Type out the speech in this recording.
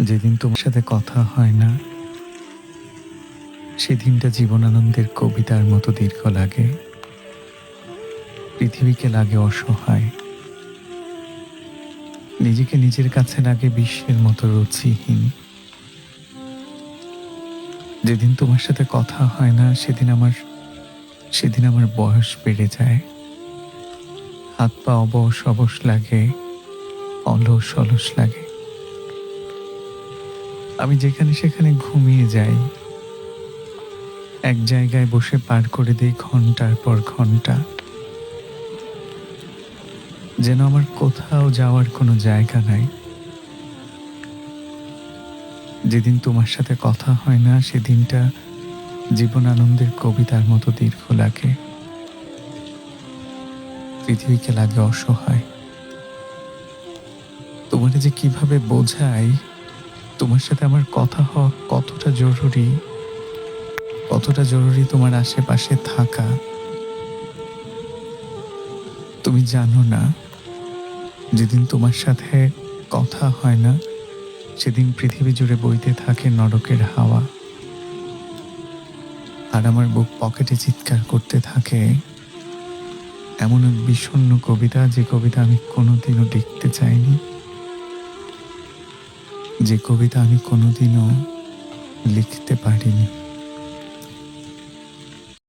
যেদিন তোমার সাথে কথা হয় না, সেদিনটা জীবনানন্দের কবিতার মতো দীর্ঘ লাগে। পৃথিবীকে লাগে অসহায়। নিজেকে নিজের কাছে লাগে বিশ্বের মতো রুচিহীন। যেদিন তোমার সাথে কথা হয় না, সেদিন আমার সেদিন আমার বয়স বেড়ে যায়। হাত পা অবশ অবশ লাগে, অলস অলস লাগে। আমি যেখানে সেখানে ঘুমিয়ে যাই। এক জায়গায় বসে পার করে দিই ঘণ্টার পর ঘণ্টা। যেন আমার কোথাও যাওয়ার কোনো জায়গা নাই। যেদিন তোমার সাথে কথা হয় না, সেদিনটা জীবন আনন্দের কবিতার মতো দীর্ঘ লাগে। পৃথিবীকে লাগে অসহায়। তোমার যে কীভাবে বোঝাই তোমার সাথে আমার কথা হওয়া কতটা জরুরি? কতটা জরুরি তোমার আশেপাশে থাকা? তুমি জানো না, যেদিন তোমার সাথে কথা হয় না, সেদিন পৃথিবী জুড়ে বইতে থাকে নরকের হাওয়া। আর আমার বুক পকেটে চিৎকার করতে থাকে, এমন এক বিষণ্ণ কবিতা যে কবিতা আমি কোনোদিনও লিখতে চাইনি। যে কবিতা আমি কোনোদিনও লিখতে পারিনি।